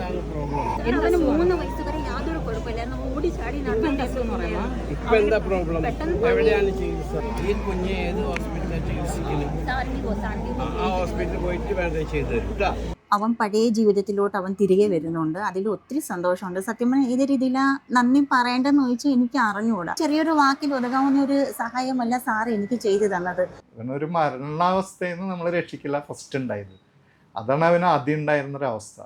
എന്താണ് പ്രോബ്ലം എനിക്കൊരു മൂന്ന് വയസ്സ് വരെ യാതൊരു കുഴപ്പമില്ലായിരുന്നു ഓടി ചാടി നടന്നു ഇപ്പൊ എന്താ പ്രോബ്ലം പെട്ടെന്ന് എവിടെയാണ് ചികിത്സ? ഈ കുഞ്ഞ് ഏത് ഹോസ്പിറ്റലിലാണ് ചികിത്സിക്കുന്നത് ആ- ഹോസ്പിറ്റലിൽ പോയിട്ട് വേണ്ട ചെയ്ത് അവൻ പഴയ ജീവിതത്തിലോട്ട് അവൻ തിരികെ വരുന്നുണ്ട്. അതിൽ ഒത്തിരി സന്തോഷമുണ്ട്. സത്യം പറഞ്ഞാൽ ഏത് രീതിയിലാ നന്ദി പറയേണ്ടെന്ന് ചോദിച്ചാൽ എനിക്ക് അറിഞ്ഞുകൂടാ. ചെറിയൊരു വാക്കിൽ ഒതുങ്ങാവുന്ന ഒരു സഹായമല്ല സാറ് എനിക്ക് ചെയ്തു തന്നത്. ഒരു മരണാവസ്ഥയിൽ നിന്ന് നമ്മൾ രക്ഷിക്കില്ല. ഫസ്റ്റ് ഉണ്ടായത്. അതാണ് അവന് ആദ്യം ഉണ്ടായിരുന്നൊരവസ്ഥ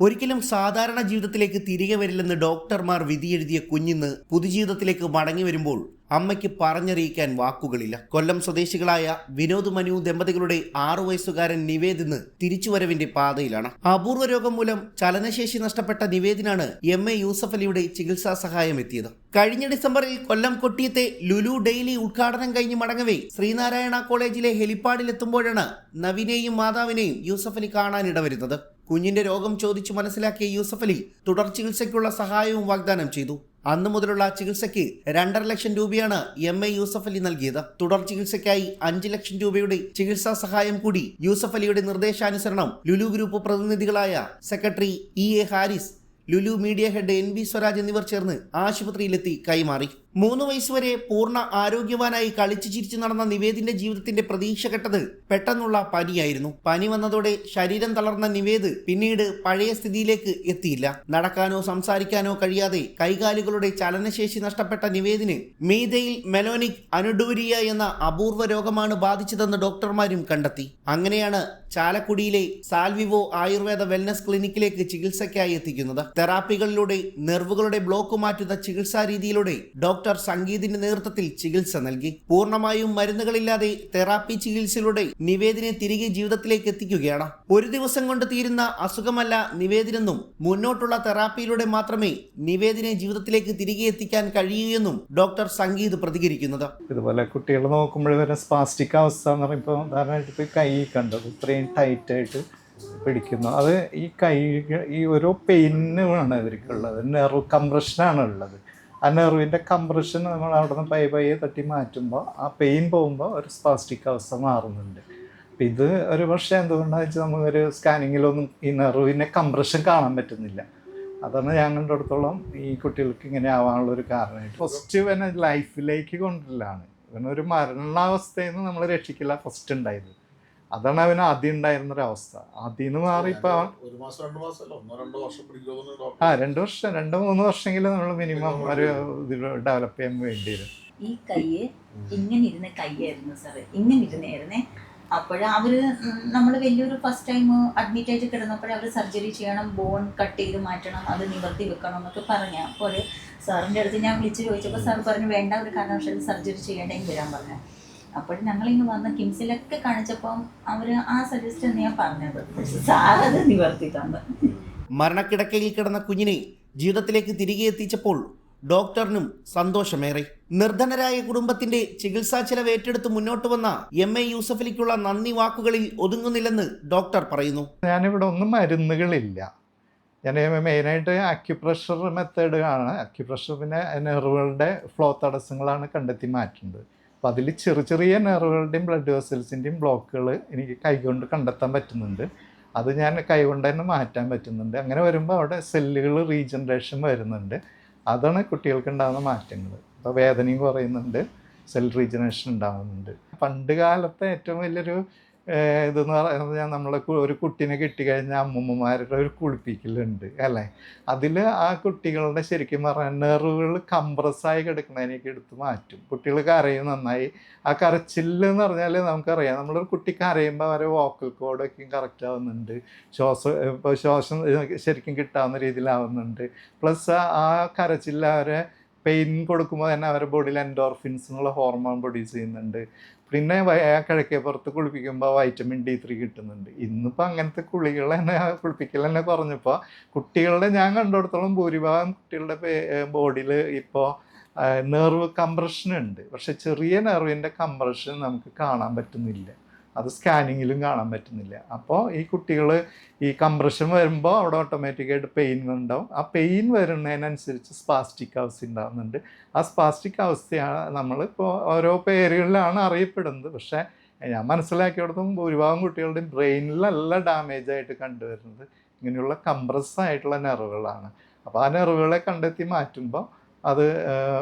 ഒരിക്കലും സാധാരണ ജീവിതത്തിലേക്ക് തിരികെ വരില്ലെന്ന് ഡോക്ടർമാർ വിധിയെഴുതിയ കുഞ്ഞിന്ന് പുതുജീവിതത്തിലേക്ക് മടങ്ങി വരുമ്പോൾ അമ്മയ്ക്ക് പറഞ്ഞറിയിക്കാൻ വാക്കുകളില്ല. കൊല്ലം സ്വദേശികളായ വിനോദ് മനു ദമ്പതികളുടെ ആറു വയസ്സുകാരൻ നിവേദിന് തിരിച്ചുവരവിന്റെ പാതയിലാണ്. അപൂർവ രോഗം മൂലം ചലനശേഷി നഷ്ടപ്പെട്ട നിവേദിനാണ് എം എ യൂസഫ് അലിയുടെ ചികിത്സാ സഹായം എത്തിയത്. കഴിഞ്ഞ ഡിസംബറിൽ കൊല്ലം കൊട്ടിയത്തെ ലുലു ഡെയിലി ഉദ്ഘാടനം കഴിഞ്ഞ് മടങ്ങവേ ശ്രീനാരായണ കോളേജിലെ ഹെലിപ്പാഡിലെത്തുമ്പോഴാണ് നവീനെയും മാതാവിനെയും യൂസഫ് അലി കാണാനിടവരുന്നത് കുഞ്ഞിന്റെ രോഗം ചോദിച്ചു മനസ്സിലാക്കിയ യൂസഫ് അലി തുടർ ചികിത്സയ്ക്കുള്ള സഹായവും വാഗ്ദാനം ചെയ്തു. അന്നു മുതലുള്ള ചികിത്സയ്ക്ക് രണ്ടര ലക്ഷം രൂപയാണ് എം എ യൂസഫ് അലി നൽകിയത്. തുടർ ചികിത്സയ്ക്കായി അഞ്ച് ലക്ഷം രൂപയുടെ ചികിത്സാ സഹായം കൂടി യൂസഫ് അലിയുടെ നിർദ്ദേശാനുസരണം Lulu group പ്രതിനിധികളായ secretary E A Haris Lulu media head N B Swaraj എന്നിവർ ചേർന്ന് ആശുപത്രിയിലെത്തി കൈമാറി. മൂന്ന് വയസ്സുവരെ പൂർണ ആരോഗ്യവാനായി കളിച്ചു ചിരിച്ചു നടന്ന നിവേദിന്റെ ജീവിതത്തിന്റെ പ്രതീക്ഷ കെട്ടത് പെട്ടെന്നുള്ള പനിയായിരുന്നു. പനി വന്നതോടെ ശരീരം തളർന്ന നിവേദ് പിന്നീട് പഴയ സ്ഥിതിയിലേക്ക് എത്തിയില്ല. നടക്കാനോ സംസാരിക്കാനോ കഴിയാതെ കൈകാലുകളുടെ ചലനശേഷി നഷ്ടപ്പെട്ട നിവേദിന് മീതയിൽ മെലോനിക് അനുഡൂരിയ എന്ന അപൂർവ രോഗമാണ് ബാധിച്ചതെന്ന് ഡോക്ടർമാരും കണ്ടെത്തി. അങ്ങനെയാണ് ചാലക്കുടിയിലെ സാൽവിവോ ആയുർവേദ വെൽനസ് ക്ലിനിക്കിലേക്ക് ചികിത്സയ്ക്കായി എത്തിക്കുന്നത്. തെറാപ്പികളിലൂടെ നെർവുകളുടെ ബ്ലോക്ക് മാറ്റുന്ന ചികിത്സാ രീതിയിലൂടെ ഡോക്ടർ സംഗീതിന്റെ നേതൃത്വത്തിൽ ചികിത്സ നൽകി. പൂർണമായും മരുന്നുകളില്ലാതെ തെറാപ്പി ചികിത്സയിലൂടെ നിവേദിനെ തിരികെ ജീവിതത്തിലേക്ക് എത്തിക്കുകയാണ്. ഒരു ദിവസം കൊണ്ട് തീരുന്ന അസുഖമല്ല നിവേദിനെന്നും മുന്നോട്ടുള്ള തെറാപ്പിയിലൂടെ മാത്രമേ നിവേദിനെ ജീവിതത്തിലേക്ക് തിരികെ എത്തിക്കാൻ കഴിയൂ എന്നും ഡോക്ടർ സംഗീത് പ്രതികരിക്കുന്നത്. ഇതുപോലെ കുട്ടികൾ നോക്കുമ്പോൾ വരെ സ്പാസ്റ്റിക് അവസ്ഥ എന്ന് പറയുമ്പോൾ ഉദാഹരണമായിട്ട് കൈ കണ്ടത് ഇത്രയും ടൈറ്റായിട്ട് പിടിക്കുന്നു. അത് ഈ കൈ ഈ ഓരോ പെയിനുമാണ് ഇവർക്കുള്ളത്. നെറു കംപ്രഷനാണ് ഉള്ളത്. ആ നെർവിന്റെ കംപ്രഷൻ നമ്മൾ അവിടെ നിന്ന് പയ്യെ പയ്യെ തട്ടി മാറ്റുമ്പോൾ ആ പെയിൻ പോകുമ്പോൾ ഒരു സ്പാസ്റ്റിക് അവസ്ഥ മാറുന്നുണ്ട്. അപ്പം ഇത് ഒരു പക്ഷേ എന്തുകൊണ്ടാണെന്ന് വെച്ചാൽ നമുക്കൊരു സ്കാനിങ്ങിലൊന്നും ഈ നെർവിന്റെ കംപ്രഷൻ കാണാൻ പറ്റുന്നില്ല. അതാണ് ഞങ്ങളുടെ കണ്ടിടത്തോളം ഈ കുട്ടികൾക്ക് ഇങ്ങനെ ആവാനുള്ള ഒരു കാരണമായിട്ട് ഫസ്റ്റ് ഇവനെ ലൈഫിലേക്ക് കൊണ്ടുവരലാണ്. ഇവനൊരു മരണാവസ്ഥയിൽ നിന്ന് നമ്മൾ രക്ഷിക്കില്ല ഫസ്റ്റ് ഉണ്ടായത്. അതാണ് അവന് ആദ്യം ഉണ്ടായിരുന്നൊരവസ്ഥ ആദ്യം നിന്ന് മാറി ഇപ്പൊ അവൻ ഒരു മാസം രണ്ട് മാസമല്ല? ഒന്നോ രണ്ടോ വർഷം ആ രണ്ടു രണ്ട് വർഷം രണ്ട് മൂന്ന് വർഷമെങ്കിലും നമ്മൾ മിനിമം ഒരു ഇത് ഡെവലപ്പ് ചെയ്യാൻ വേണ്ടി വരും ഈ കയ്യ് ഇങ്ങനെ ഇരുന്ന കയ്യായിരുന്നു സാറ്. ഇങ്ങനെ ഇരുന്നായിരുന്നേ അപ്പോഴ് അവർ നമ്മൾ വലിയൊരു ഫസ്റ്റ് ടൈം അഡ്മിറ്റ് ആയിട്ട് കിടന്നപ്പോൾ അവർ സർജറി ചെയ്യണം ബോൺ കട്ട് ചെയ്ത് മാറ്റണം അത് നിവർത്തി വെക്കണം എന്നൊക്കെ പറഞ്ഞു. അപ്പോൾ സാറിന്റെ അടുത്ത് ഞാൻ വിളിച്ച് ചോദിച്ചപ്പോൾ സാർ പറഞ്ഞു വേണ്ട ഒരു കാരണവശാലും സർജറി ചെയ്യേണ്ടെങ്കിൽ വരാൻ പറഞ്ഞു. അപ്പോൾ ഞങ്ങൾ ഇന്ന് വന്ന് കിംസിലൊക്കെ കാണിച്ചപ്പം അവർ ആ സജസ്റ്റ് ഞാൻ പറഞ്ഞത്. അത് നിവർത്തി തന്നു മരണക്കിടക്കയിൽ കിടന്ന കുഞ്ഞിനെ ജീവിതത്തിലേക്ക് തിരികെ എത്തിച്ചപ്പോൾ ഡോക്ടറിനും സന്തോഷമേറെ. നിർധനരായ കുടുംബത്തിന്റെ ചികിത്സാ ചെലവ് ഏറ്റെടുത്ത് മുന്നോട്ട് വന്ന എം എ യൂസഫലിക്കുള്ള നന്ദി വാക്കുകളിൽ ഒതുങ്ങുന്നില്ലെന്ന് ഡോക്ടർ പറയുന്നു. ഞാനിവിടെ ഒന്നും മരുന്നുകളില്ല. ഞാൻ മെയിനായിട്ട് അക്യുപ്രഷർ മെത്തേഡ് ആണ്. അക്യുപ്രഷർ പിന്നെ നെർവുകളുടെ ഫ്ലോ തടസ്സങ്ങളാണ് കണ്ടെത്തി മാറ്റുന്നത്. അപ്പോൾ അതിൽ ചെറിയ ചെറിയ നെർവുകളുടെയും ബ്ലഡ് വെസൽസിന്റെയും ബ്ലോക്കുകൾ എനിക്ക് കൈകൊണ്ട് കണ്ടെത്താൻ പറ്റുന്നുണ്ട്. അത് ഞാൻ കൈകൊണ്ട് തന്നെ മാറ്റാൻ പറ്റുന്നുണ്ട്. അങ്ങനെ വരുമ്പോൾ അവിടെ സെല്ലുകൾ റീജനറേഷൻ വരുന്നുണ്ട്. അതാണ് കുട്ടികൾക്ക് ഉണ്ടാകുന്ന മാറ്റങ്ങൾ അപ്പോൾ വേദനയും കുറയുന്നുണ്ട്. സെൽ റീജനറേഷൻ ഉണ്ടാകുന്നുണ്ട് പണ്ട് കാലത്തെ ഏറ്റവും വലിയൊരു ഇതെന്ന് ഞാൻ നമ്മളെ ഒരു കുട്ടീനെ കിട്ടിക്കഴിഞ്ഞാൽ അമ്മൂമ്മമാരുടെ ഒരു കുളിപ്പിക്കലുണ്ട് അല്ലേ? അതിൽ ആ കുട്ടികളുടെ ശരിക്കും പറഞ്ഞാൽ നെറുകൾ കംപ്രസ്സായി കിടക്കുന്നതിനേക്ക് എടുത്ത് മാറ്റും. കുട്ടികൾ കരയും നന്നായി. ആ കരച്ചില്ലെന്ന് പറഞ്ഞാൽ നമുക്കറിയാം. നമ്മളൊരു കുട്ടി കരയുമ്പോൾ അവരെ വോക്കൽ കോഡൊക്കെയും കറക്റ്റ് ആവുന്നുണ്ട്. ശ്വാസം ഇപ്പോൾ ശ്വാസം ശരിക്കും കിട്ടാവുന്ന രീതിയിലാവുന്നുണ്ട്. പ്ലസ് ആ കരച്ചിൽ അവരെ പെയിൻ കൊടുക്കുമ്പോൾ തന്നെ അവരുടെ ബോഡിയിൽ എൻഡോർഫിൻസ് എന്നുള്ള ഹോർമോൺ പ്രൊഡ്യൂസ് ചെയ്യുന്നുണ്ട്. പിന്നെ കിഴക്കേ പുറത്ത് കുളിപ്പിക്കുമ്പോൾ വൈറ്റമിൻ ഡി ത്രീ കിട്ടുന്നുണ്ട്. ഇന്നിപ്പോൾ അങ്ങനത്തെ കുളികൾ തന്നെ കുളിപ്പിക്കൽ തന്നെ കുറഞ്ഞപ്പോൾ കുട്ടികളുടെ ഞാൻ കണ്ടിടത്തോളം ഭൂരിഭാഗം കുട്ടികളുടെ ബോഡിയിൽ ഇപ്പോൾ നെർവ് കംപ്രഷൻ ഉണ്ട്. പക്ഷെ ചെറിയ നെർവിന്റെ കംപ്രഷൻ നമുക്ക് കാണാൻ പറ്റുന്നില്ല. അത് സ്കാനിങ്ങിലും കാണാൻ പറ്റുന്നില്ല. അപ്പോൾ ഈ കുട്ടികൾ ഈ കംപ്രഷൻ വരുമ്പോൾ അവിടെ ഓട്ടോമാറ്റിക്കായിട്ട് പെയിൻ ഉണ്ടാവും. ആ പെയിൻ വരുന്നതിനനുസരിച്ച് സ്പാസ്റ്റിക് അവസ്ഥ ഉണ്ടാകുന്നുണ്ട് ആ സ്പാസ്റ്റിക് അവസ്ഥയാണ് നമ്മളിപ്പോൾ ഓരോ പേരുകളിലാണ് അറിയപ്പെടുന്നത്. പക്ഷേ ഞാൻ മനസ്സിലാക്കിയിടത്തും ഭൂരിഭാഗം കുട്ടികളുടെയും ബ്രെയിനിലല്ല ഡാമേജ് ആയിട്ട് കണ്ടുവരുന്നത്. ഇങ്ങനെയുള്ള കംപ്രസ് ആയിട്ടുള്ള നെർവുകളാണ് അപ്പോൾ ആ നെർവുകളെ കണ്ടെത്തി മാറ്റുമ്പോൾ അത്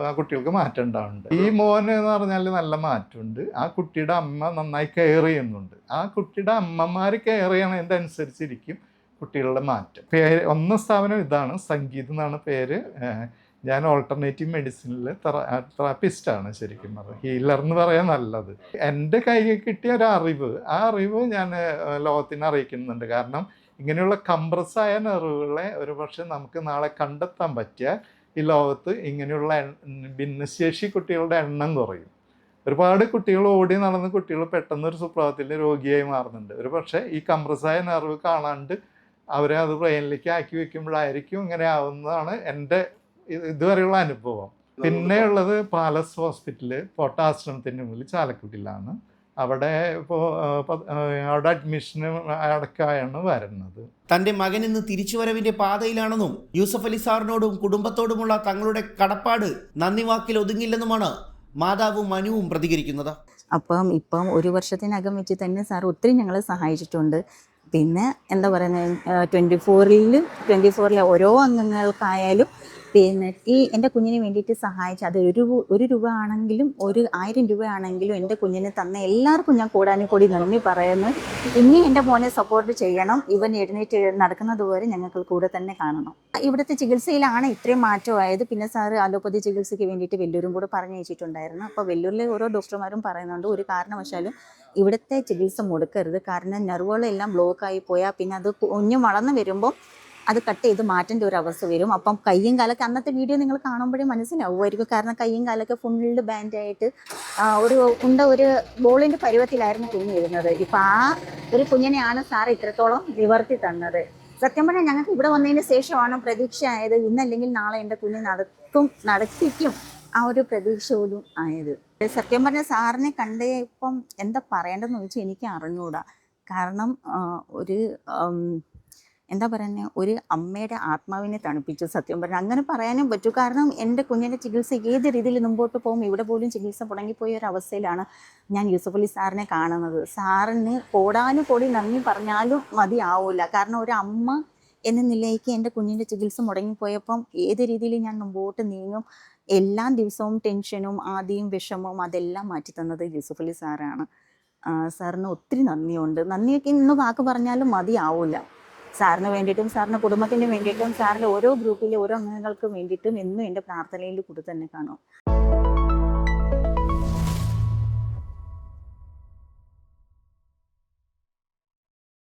ആ കുട്ടികൾക്ക് മാറ്റം ഉണ്ടാവുന്നുണ്ട്. ഈ മോന് എന്ന് പറഞ്ഞാൽ നല്ല മാറ്റമുണ്ട്. ആ കുട്ടിയുടെ അമ്മ നന്നായി കെയർ ചെയ്യുന്നുണ്ട്. ആ കുട്ടിയുടെ അമ്മമാർ കെയർ ചെയ്യണതിന്റെ അനുസരിച്ചിരിക്കും കുട്ടികളുടെ മാറ്റം. പേര് ഒന്ന് സ്ഥാപനം ഇതാണ്. സംഗീത് എന്നാണ് പേര്. ഞാൻ ഓൾട്ടർനേറ്റീവ് മെഡിസിനിൽ തെറാപ്പിസ്റ്റാണ് ശരിക്കും പറഞ്ഞത് ഹീലർ എന്ന് പറയാൻ നല്ലത്. എന്റെ കയ്യിൽ കിട്ടിയ ഒരു അറിവ് ആ അറിവ് ഞാൻ ലോകത്തിന് അറിയിക്കുന്നുണ്ട്. കാരണം ഇങ്ങനെയുള്ള കംപ്രസ് ആയ നെറിവുകളെ ഒരു പക്ഷെ നമുക്ക് നാളെ കണ്ടെത്താൻ പറ്റിയാൽ ഈ ലോകത്ത് ഇങ്ങനെയുള്ള ഭിന്നശേഷി കുട്ടികളുടെ എണ്ണം കുറയും. ഒരുപാട് കുട്ടികൾ ഓടി നടന്ന് കുട്ടികൾ പെട്ടെന്ന് ഒരു സുപ്രഭാതത്തിൽ രോഗിയായി മാറുന്നുണ്ട്. ഒരു പക്ഷേ ഈ കംപ്രസായ നെർവ് കാണാണ്ട് അവരെ അത് ബ്രെയിനിലേക്ക് ആക്കി വെക്കുമ്പോഴായിരിക്കും ഇങ്ങനെ ആവുന്നതാണ് എന്റെ ഇതുവരെയുള്ള അനുഭവം. പിന്നെയുള്ളത് പാലസ് ഹോസ്പിറ്റൽ പോട്ടാശ്രമത്തിന്റെ മുമ്പിൽ ചാലക്കുടിയിലാണ്. അവിടെ ഇപ്പോൾ അവിടെ അഡ്മിഷന് അടക്കായാണ് വരുന്നത്. തന്റെ മകൻ ഇന്ന് തിരിച്ചുവരവിന്റെ പാതയിലാണെന്നും യൂസഫ് അലി സാറിനോടും കുടുംബത്തോടുമുള്ള തങ്ങളുടെ കടപ്പാട് നന്ദി വാക്കിൽ ഒതുങ്ങില്ലെന്നുമാണ് മാതാവും മനുവും പ്രതികരിക്കുന്നത്. അപ്പം ഇപ്പം ഒരു വർഷത്തിനകം വെച്ച് തന്നെ സാർ ഒത്തിരി ഞങ്ങളെ സഹായിച്ചിട്ടുണ്ട്. പിന്നെ എന്താ പറയുന്നത് ട്വന്റി ഫോറിൽ ട്വന്റി ഫോറിലെ ഓരോ അംഗങ്ങൾക്കായാലും പിന്നെ ഈ എന്റെ കുഞ്ഞിന് വേണ്ടിയിട്ട് സഹായിച്ച അത് ഒരു ഒരു രൂപ ആണെങ്കിലും ഒരു ആയിരം രൂപ ആണെങ്കിലും എന്റെ കുഞ്ഞിന് തന്ന എല്ലാവർക്കും ഞാൻ കൂടാനും കൂടി നന്ദി പറയുന്നു. ഇനി എന്റെ മോനെ സപ്പോർട്ട് ചെയ്യണം. ഇവൻ എഴുന്നേറ്റ് നടക്കുന്നത് വരെ ഞങ്ങൾക്ക് കൂടെ തന്നെ കാണണം. ഇവിടുത്തെ ചികിത്സയിലാണ് ഇത്രയും മാറ്റമായത് പിന്നെ സാറ് അലോപ്പതി ചികിത്സയ്ക്ക് വേണ്ടിയിട്ട് വെല്ലൂരും കൂടെ പറഞ്ഞു വെച്ചിട്ടുണ്ടായിരുന്നു അപ്പോൾ വെല്ലൂരിലെ ഓരോ ഡോക്ടർമാരും പറയുന്നുണ്ട് ഒരു കാരണവശാലും ഇവിടുത്തെ ചികിത്സ മുടക്കരുത്. കാരണം നെർവുകളെല്ലാം ബ്ലോക്കായി പോയാൽ പിന്നെ അത് കുഞ്ഞു വളർന്നു വരുമ്പോൾ അത് കട്ട് ചെയ്ത് മാറ്റേണ്ട ഒരു അവസ്ഥ വരും. അപ്പം കയ്യും കാലൊക്കെ അന്നത്തെ വീഡിയോ നിങ്ങൾ കാണുമ്പോഴേ മനസ്സിലാവുമായിരിക്കും. കാരണം കയ്യും കാലൊക്കെ ഫുള്ള് ബാൻഡായിട്ട് ഒരു ഉണ്ട ഒരു ബോളിന്റെ പരുവത്തിലായിരുന്നു കുഞ്ഞിരുന്നത് ഇപ്പം ആ ഒരു കുഞ്ഞിനെയാണ് സാർ ഇത്രത്തോളം നിവർത്തി തന്നത്. സത്യം പറഞ്ഞാൽ ഞങ്ങൾക്ക് ഇവിടെ വന്നതിന് ശേഷമാണ് പ്രതീക്ഷ ആയത്. ഇന്നല്ലെങ്കിൽ നാളെ എന്റെ കുഞ്ഞ് നടക്കും നടത്തിക്കും ആ ഒരു പ്രതീക്ഷ പോലും ആയത്. സത്യം പറഞ്ഞ സാറിനെ കണ്ടേ ഇപ്പം എന്താ പറയേണ്ടതെന്ന് ചോദിച്ചാൽ എനിക്ക് അറിഞ്ഞുകൂടാ കാരണം ഒരു എന്താ പറയുന്നത് ഒരു അമ്മയുടെ ആത്മാവിനെ തണുപ്പിച്ചു. സത്യം പറഞ്ഞു അങ്ങനെ പറയാനും പറ്റൂ. കാരണം എന്റെ കുഞ്ഞിന്റെ ചികിത്സ ഏത് രീതിയിൽ മുമ്പോട്ട് പോകും ഇവിടെ പോലും ചികിത്സ മുടങ്ങിപ്പോയ ഒരു അവസ്ഥയിലാണ് ഞാൻ യൂസഫ് അലി സാറിനെ കാണുന്നത്. സാറിന് കോടാനും കോടി നന്ദി പറഞ്ഞാലും മതിയാവില്ല കാരണം ഒരു അമ്മ എന്ന നിലയ്ക്ക് എന്റെ കുഞ്ഞിന്റെ ചികിത്സ മുടങ്ങിപ്പോയപ്പം ഏത് രീതിയിൽ ഞാൻ മുമ്പോട്ട് നീങ്ങും എല്ലാ ദിവസവും ടെൻഷനും ആദ്യം വിഷമവും അതെല്ലാം മാറ്റി തന്നത് യൂസുഫലി സാറാണ്. സാറിന് ഒത്തിരി നന്ദിയുണ്ട്. നന്ദിയൊക്കെ ഇന്ന് വാക്ക് പറഞ്ഞാലും മതിയാവില്ല സാറിന് വേണ്ടിയിട്ടും സാറിന്റെ കുടുംബത്തിന് വേണ്ടിയിട്ടും സാറിന്റെ ഓരോ ഗ്രൂപ്പിലെ ഓരോ അംഗങ്ങൾക്കും വേണ്ടിയിട്ടും എന്നും എന്റെ പ്രാർത്ഥനയിൽ കൂടെ തന്നെ കാണും.